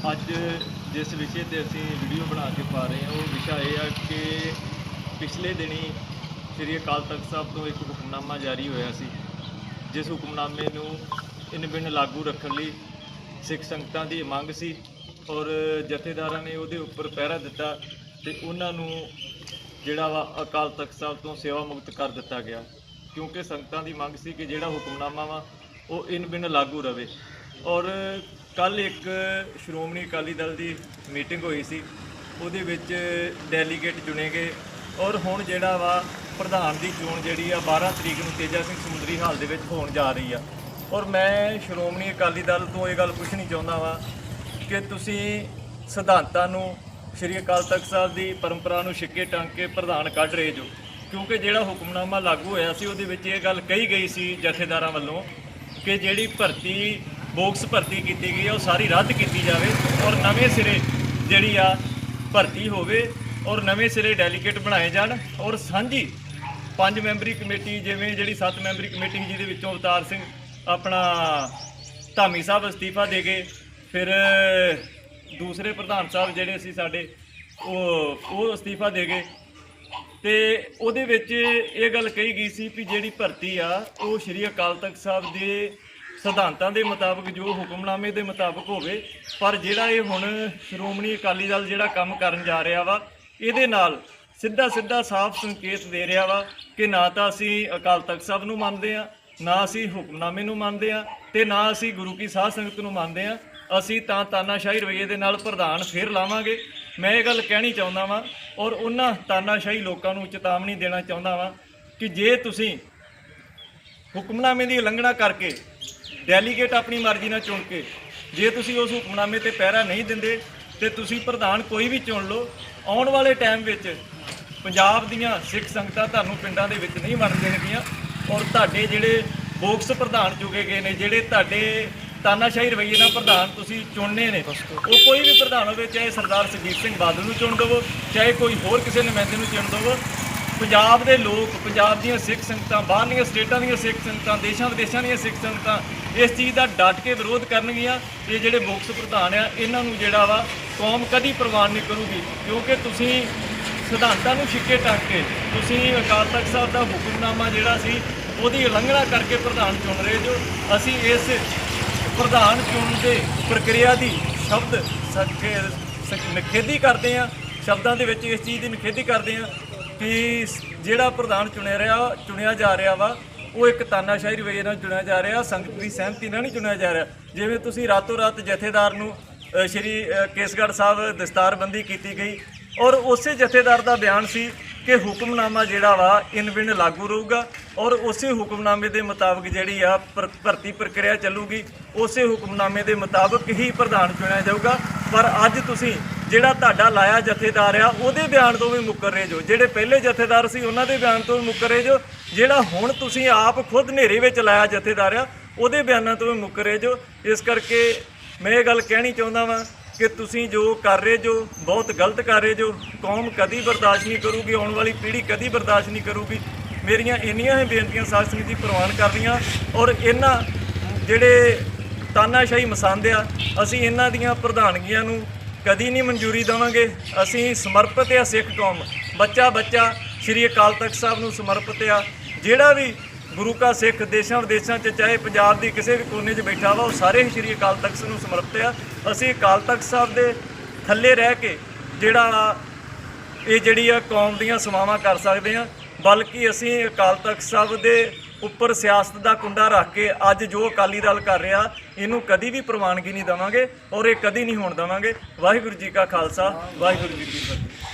ਅੱਜ ਜਿਸ ਵਿਸ਼ੇ ਤੇ ਅਸੀਂ ਵੀਡੀਓ ਬਣਾ ਕੇ ਪਾ ਰਹੇ ਹਾਂ, ਉਹ ਵਿਸ਼ਾ ਇਹ ਆ ਕਿ ਪਿਛਲੇ ਦਿਨੀ ਸ੍ਰੀ ਅਕਾਲ ਤਖਤ ਸਾਹਿਬ ਤੋਂ ਇੱਕ ਹੁਕਮਨਾਮਾ ਜਾਰੀ ਹੋਇਆ ਸੀ, ਜਿਸ ਹੁਕਮਨਾਮੇ ਨੂੰ ਇਨ ਬਿਨ ਲਾਗੂ ਰੱਖਣ ਲਈ ਸਿੱਖ ਸੰਗਤਾਂ ਦੀ ਮੰਗ ਸੀ ਔਰ ਜਥੇਦਾਰਾਂ ਨੇ ਉਹਦੇ ਉੱਪਰ ਪਹਿਰਾ ਦਿੱਤਾ ਤੇ ਉਹਨਾਂ ਨੂੰ ਜਿਹੜਾ ਵਾ ਅਕਾਲ ਤਖਤ ਸਾਹਿਬ ਤੋਂ ਸੇਵਾ ਮੁਕਤ ਕਰ ਦਿੱਤਾ ਗਿਆ, ਕਿਉਂਕਿ ਸੰਗਤਾਂ ਦੀ ਮੰਗ ਸੀ ਕਿ ਜਿਹੜਾ ਹੁਕਮਨਾਮਾ ਵਾ ਉਹ ਇਨ ਬਿਨ ਲਾਗੂ ਰਵੇ। ਔਰ ਕੱਲ ਇੱਕ ਸ਼੍ਰੋਮਣੀ ਅਕਾਲੀ ਦਲ ਦੀ ਮੀਟਿੰਗ ਹੋਈ ਸੀ, ਉਹਦੇ ਵਿੱਚ ਡੈਲੀਗੇਟ ਚੁਣੇ ਗਏ। ਔਰ ਹੁਣ ਜਿਹੜਾ ਵਾ ਪ੍ਰਧਾਨ ਦੀ ਚੋਣ ਜਿਹੜੀ ਆ 12 ਤਰੀਕ ਨੂੰ ਤੇਜਾ ਸਿੰਘ ਸਮੁੰਦਰੀ ਹਾਲ ਦੇ ਵਿੱਚ ਹੋਣ ਜਾ ਰਹੀ ਆ। ਔਰ ਮੈਂ ਸ਼੍ਰੋਮਣੀ ਅਕਾਲੀ ਦਲ ਤੋਂ ਇਹ ਗੱਲ ਪੁੱਛਣੀ ਚਾਹੁੰਦਾ ਵਾ ਕਿ ਤੁਸੀਂ ਸਿਧਾਂਤਾਂ ਨੂੰ ਸ਼੍ਰੀ ਅਕਾਲ ਤਖਤ ਸਾਹਿਬ ਦੀ ਪਰੰਪਰਾ ਨੂੰ ਛਿੱਕੇ ਟੰਗ ਕੇ ਪ੍ਰਧਾਨ ਕੱਢ ਰਹੇ ਜੋ, ਕਿਉਂਕਿ ਜਿਹੜਾ ਹੁਕਮਨਾਮਾ ਲਾਗੂ ਹੋਇਆ ਸੀ, ਉਹਦੇ ਵਿੱਚ ਇਹ ਗੱਲ ਕਹੀ ਗਈ ਸੀ ਜਥੇਦਾਰਾਂ ਵੱਲੋਂ ਕਿ ਜਿਹੜੀ ਭਰਤੀ ਬੋਕਸ ਭਰਤੀ ਕੀਤੀ ਗਈ ਹੈ, ਉਹ ਸਾਰੀ ਰੱਦ ਕੀਤੀ ਜਾਵੇ ਔਰ ਨਵੇਂ ਸਿਰੇ ਜਿਹੜੀ ਆ ਭਰਤੀ ਹੋਵੇ ਔਰ ਨਵੇਂ ਸਿਰੇ ਡੈਲੀਗੇਟ ਬਣਾਏ ਜਾਣ ਔਰ ਸਾਂਝੀ ਪੰਜ ਮੈਂਬਰੀ ਕਮੇਟੀ ਜਿਵੇਂ ਜਿਹੜੀ ਸੱਤ ਮੈਂਬਰੀ ਕਮੇਟੀ ਜਿਹਦੇ ਵਿੱਚੋਂ ਅਵਤਾਰ ਸਿੰਘ ਆਪਣਾ ਧਾਮੀ ਸਾਹਿਬ ਅਸਤੀਫਾ ਦੇ ਗਏ, ਫਿਰ ਦੂਸਰੇ ਪ੍ਰਧਾਨ ਸਾਹਿਬ ਜਿਹੜੇ ਸੀ ਸਾਡੇ, ਉਹ ਉਹ ਅਸਤੀਫਾ ਦੇ ਗਏ। ਤੇ ਉਹਦੇ ਵਿੱਚ ਇਹ ਗੱਲ ਕਹੀ ਗਈ ਸੀ ਕਿ ਜਿਹੜੀ ਭਰਤੀ ਆ, ਉਹ ਸ਼੍ਰੀ ਅਕਾਲ ਤਖਤ ਸਾਹਿਬ ਦੇ ਸਿਧਾਂਤਾਂ ਦੇ ਮੁਤਾਬਕ, ਜੋ ਹੁਕਮਨਾਮੇ ਦੇ ਮੁਤਾਬਕ ਹੋਵੇ, ਪਰ ਜਿਹੜਾ ਇਹ ਹੁਣ ਸ਼੍ਰੋਮਣੀ ਅਕਾਲੀ ਦਲ ਜਿਹੜਾ ਕੰਮ ਕਰਨ ਜਾ ਰਿਹਾ ਵਾ, ਇਹਦੇ ਨਾਲ ਸਿੱਧਾ ਸਿੱਧਾ ਸਾਫ਼ ਸੰਕੇਤ ਦੇ ਰਿਹਾ ਵਾ ਕਿ ਨਾ ਤਾਂ ਅਸੀਂ ਅਕਾਲ ਤਖਤ ਸਾਹਿਬ ਨੂੰ ਮੰਨਦੇ ਆ ਨਾ ਅਸੀਂ ਹੁਕਮਨਾਮੇ ਨੂੰ ਮੰਨਦੇ ਆ ਤੇ ਨਾ ਅਸੀਂ ਗੁਰੂ ਕੀ ਸਾਧ ਸੰਗਤ ਨੂੰ ਮੰਨਦੇ ਆ ਅਸੀਂ ਤਾਂ ਤਾਨਾਸ਼ਾਹੀ ਰਵਈਏ ਦੇ ਨਾਲ ਪ੍ਰਧਾਨ ਫੇਰ ਲਾਵਾਂਗੇ। ਮੈਂ ਇਹ ਗੱਲ ਕਹਿਣੀ ਚਾਹੁੰਦਾ ਵਾਂ ਔਰ ਉਹਨਾਂ ਤਾਨਾਸ਼ਾਹੀ ਲੋਕਾਂ ਨੂੰ ਚੇਤਾਵਨੀ ਦੇਣਾ ਚਾਹੁੰਦਾ ਵਾਂ ਕਿ ਜੇ ਤੁਸੀਂ ਹੁਕਮਨਾਮੇ ਦੀ ਉਲੰਘਣਾ ਕਰਕੇ ਡੈਲੀਗੇਟ ਆਪਣੀ ਮਰਜ਼ੀ ਨਾਲ ਚੁਣ ਕੇ। ਜੇ ਤੁਸੀਂ ਉਸ ਹੁਕਮਨਾਮੇ ਤੇ ਪਹਿਰਾ ਨਹੀਂ ਦਿੰਦੇ, ਤੇ ਤੁਸੀਂ ਪ੍ਰਧਾਨ ਕੋਈ ਵੀ ਚੁਣ ਲਓ, ਆਉਣ ਵਾਲੇ ਟਾਈਮ ਵਿੱਚ ਪੰਜਾਬ ਦੀਆਂ ਸਿੱਖ ਸੰਗਤਾਂ ਤੁਹਾਨੂੰ ਪਿੰਡਾਂ ਦੇ ਵਿੱਚ ਨਹੀਂ ਵੜ ਦੇਣਗੀਆਂ। ਔਰ ਤੁਹਾਡੇ ਜਿਹੜੇ ਬੋਕਸ ਪ੍ਰਧਾਨ ਚੁਗੇ ਗਏ ਨੇ, ਜਿਹੜੇ ਤੁਹਾਡੇ ਤਾਨਾਸ਼ਾਹੀ ਰਵਈਏ ਨਾਲ ਪ੍ਰਧਾਨ ਤੁਸੀਂ ਚੁਣਨੇ ਨੇ, ਉਹ ਕੋਈ ਵੀ ਪ੍ਰਧਾਨ ਹੋਵੇ, ਚਾਹੇ ਸਰਦਾਰ ਸੁਖਬੀਰ ਸਿੰਘ ਬਾਦਲ ਨੂੰ ਚੁਣ ਦੇਵੋ, ਚਾਹੇ ਕੋਈ ਹੋਰ ਕਿਸੇ ਨੁਮਾਇੰਦੇ ਨੂੰ ਚੁਣ ਦੇਵੋ, ਪੰਜਾਬ ਦੇ ਲੋਕ, ਪੰਜਾਬ ਦੀਆਂ ਸਿੱਖ ਸੰਗਤਾਂ ਬਾਹਰਲੀਆਂ ਸਟੇਟਾਂ ਦੀਆਂ ਸਿੱਖ ਸੰਗਤਾਂ ਦੇਸ਼ਾਂ ਵਿਦੇਸ਼ਾਂ ਦੀਆਂ ਸਿੱਖ ਸੰਗਤਾਂ ਇਸ ਚੀਜ਼ ਦਾ ਡਟ ਕੇ ਵਿਰੋਧ ਕਰਨਗੀਆਂ ਇਹ ਜਿਹੜੇ ਬੋਕਸ ਪ੍ਰਧਾਨ ਆ, ਇਹਨਾਂ ਨੂੰ ਜਿਹੜਾ ਵਾ ਕੌਮ ਕਦੀ ਪ੍ਰਵਾਨ ਨਹੀਂ ਕਰੂਗੀ, ਕਿਉਂਕਿ ਤੁਸੀਂ ਸਿਧਾਂਤਾਂ ਨੂੰ ਛਿੱਕੇ ਟੱਕ ਕੇ, ਤੁਸੀਂ ਅਕਾਲ ਤਖਤ ਸਾਹਿਬ ਦਾ ਹੁਕਮਨਾਮਾ ਜਿਹੜਾ ਸੀ, ਉਹਦੀ ਉਲੰਘਣਾ ਕਰਕੇ ਪ੍ਰਧਾਨ ਚੁਣ ਰਹੇ ਜੋ, ਅਸੀਂ ਇਸ ਪ੍ਰਧਾਨ ਚੁਣ ਦੇ ਪ੍ਰਕਿਰਿਆ ਦੀ ਸ਼ਬਦ ਸੱਚੇ ਸ- ਨਿਖੇਧੀ ਕਰਦੇ ਆ ਸ਼ਬਦਾਂ ਦੇ ਵਿੱਚ ਇਸ ਚੀਜ਼ ਦੀ ਨਿਖੇਧੀ ਕਰਦੇ ਆ ਕਿ ਜਿਹੜਾ ਪ੍ਰਧਾਨ ਚੁਣਿਆ ਰਿਹਾ, ਚੁਣਿਆ ਜਾ ਰਿਹਾ ਵਾ ਉਹ ਇੱਕ ਤਾਨਾਸ਼ਾਹੀ ਰਵਈਏ ਨਾਲ ਚੁਣਿਆ ਜਾ ਰਿਹਾ, ਸੰਗਤ ਦੀ ਸਹਿਮਤੀ ਨਾਲ ਨਹੀਂ ਚੁਣਿਆ ਜਾ ਰਿਹਾ। ਜਿਵੇਂ ਤੁਸੀਂ ਰਾਤੋਂ ਰਾਤ ਜਥੇਦਾਰ ਨੂੰ ਸ਼੍ਰੀ ਕੇਸਗੜ੍ਹ ਸਾਹਿਬ ਦਸਤਾਰਬੰਦੀ ਕੀਤੀ ਗਈ ਔਰ ਉਸੇ ਜਥੇਦਾਰ ਦਾ ਬਿਆਨ ਸੀ ਕਿ ਹੁਕਮਨਾਮਾ ਜਿਹੜਾ ਵਾ ਇਨ ਬਿਨ ਲਾਗੂ ਰਹੂਗਾ ਔਰ ਉਸੇ ਹੁਕਮਨਾਮੇ ਦੇ ਮੁਤਾਬਕ ਜਿਹੜੀ ਆ ਭਰ- ਭਰਤੀ ਪ੍ਰਕਿਰਿਆ ਚੱਲੂਗੀ, ਉਸੇ ਹੁਕਮਨਾਮੇ ਦੇ ਮੁਤਾਬਕ ਹੀ ਪ੍ਰਧਾਨ ਚੁਣਿਆ ਜਾਊਗਾ। ਪਰ ਅੱਜ ਤੁਸੀਂ ਜਿਹੜਾ ਤੁਹਾਡਾ ਲਾਇਆ ਜਥੇਦਾਰ ਆ, ਉਹਦੇ ਬਿਆਨ ਤੋਂ ਵੀ ਮੁੱਕਰ ਰਹੇ ਜੋ। ਜਿਹੜੇ ਪਹਿਲੇ ਜਥੇਦਾਰ ਸੀ, ਉਹਨਾਂ ਦੇ ਬਿਆਨ ਤੋਂ ਵੀ ਮੁੱਕਰ ਰਹੇ ਜੋ। ਜਿਹੜਾ ਹੁਣ ਤੁਸੀਂ ਆਪ ਖੁਦ ਹਨੇਰੇ ਵਿੱਚ ਲਾਇਆ ਜਥੇਦਾਰ ਆ, ਉਹਦੇ ਬਿਆਨਾਂ ਤੋਂ ਵੀ ਮੁੱਕਰ ਰਹੇ ਜੋ। ਇਸ ਕਰਕੇ ਮੈਂ ਇਹ ਗੱਲ ਕਹਿਣੀ ਚਾਹੁੰਦਾ ਵਾਂ ਕਿ ਤੁਸੀਂ ਜੋ ਕਰ ਰਹੇ ਜੋ, ਬਹੁਤ ਗਲਤ ਕਰ ਰਹੇ ਜੋ। ਕੌਮ ਕਦੀ ਬਰਦਾਸ਼ਤ ਨਹੀਂ ਕਰੂਗੀ, ਆਉਣ ਵਾਲੀ ਪੀੜ੍ਹੀ ਕਦੀ ਬਰਦਾਸ਼ਤ ਨਹੀਂ ਕਰੂਗੀ। ਮੇਰੀਆਂ ਇੰਨੀਆਂ ਹੀ ਬੇਨਤੀਆਂ ਸਾਧ ਸੰਗਤ ਜੀ ਪ੍ਰਵਾਨ ਕਰ ਰਹੀਆਂ ਔਰ ਇਹਨਾਂ ਜਿਹੜੇ ਤਾਨਾਸ਼ਾਹੀ ਮਸੰਦ ਆ, ਅਸੀਂ ਇਹਨਾਂ ਦੀਆਂ ਪ੍ਰਧਾਨਗੀਆਂ ਨੂੰ ਕਦੀ ਨਹੀਂ ਮਨਜ਼ੂਰੀ ਦੇਵਾਂਗੇ। ਅਸੀਂ ਸਮਰਪਿਤ ਆ ਸਿੱਖ ਕੌਮ। ਬੱਚਾ ਬੱਚਾ, ਸ੍ਰੀ ਅਕਾਲ ਤਖਤ ਸਾਹਿਬ ਨੂੰ ਸਮਰਪਿਤ ਆ। ਜਿਹੜਾ ਵੀ ਗੁਰੂ ਕਾ ਸਿੱਖ ਦੇਸ਼ਾਂ ਵਿਦੇਸ਼ਾਂ 'ਚ, ਚਾਹੇ ਪੰਜਾਬ ਦੀ ਕਿਸੇ ਵੀ ਕੋਨੇ 'ਚ ਬੈਠਾ ਵਾ, ਉਹ ਸਾਰੇ ਹੀ ਸ੍ਰੀ ਅਕਾਲ ਤਖਤ ਨੂੰ ਸਮਰਪਿਤ ਆ। ਅਸੀਂ ਅਕਾਲ ਤਖਤ ਸਾਹਿਬ ਦੇ ਥੱਲੇ ਰਹਿ ਕੇ ਜਿਹੜਾ ਇਹ ਜਿਹੜੀ ਆ ਕੌਮ ਦੀਆਂ ਸੇਵਾਵਾਂ ਕਰ ਸਕਦੇ ਆ ਬਲਕਿ ਅਸੀਂ ਅਕਾਲ ਤਖਤ ਸਾਹਿਬ ਦੇ ਉੱਪਰ ਸਿਆਸਤ ਦਾ ਕੁੰਡਾ ਰੱਖ ਕੇ ਅੱਜ ਜੋ ਅਕਾਲੀ ਦਲ ਕਰ ਰਿਹਾ, ਇਹਨੂੰ ਕਦੀ ਵੀ ਪ੍ਰਵਾਨਗੀ ਨਹੀਂ ਦੇਵਾਂਗੇ ਔਰ ਇਹ ਕਦੀ ਨਹੀਂ ਹੋਣ ਦੇਵਾਂਗੇ। ਵਾਹਿਗੁਰੂ ਜੀ ਕਾ ਖਾਲਸਾ, ਵਾਹਿਗੁਰੂ ਜੀ ਕੀ ਫਤਿਹ।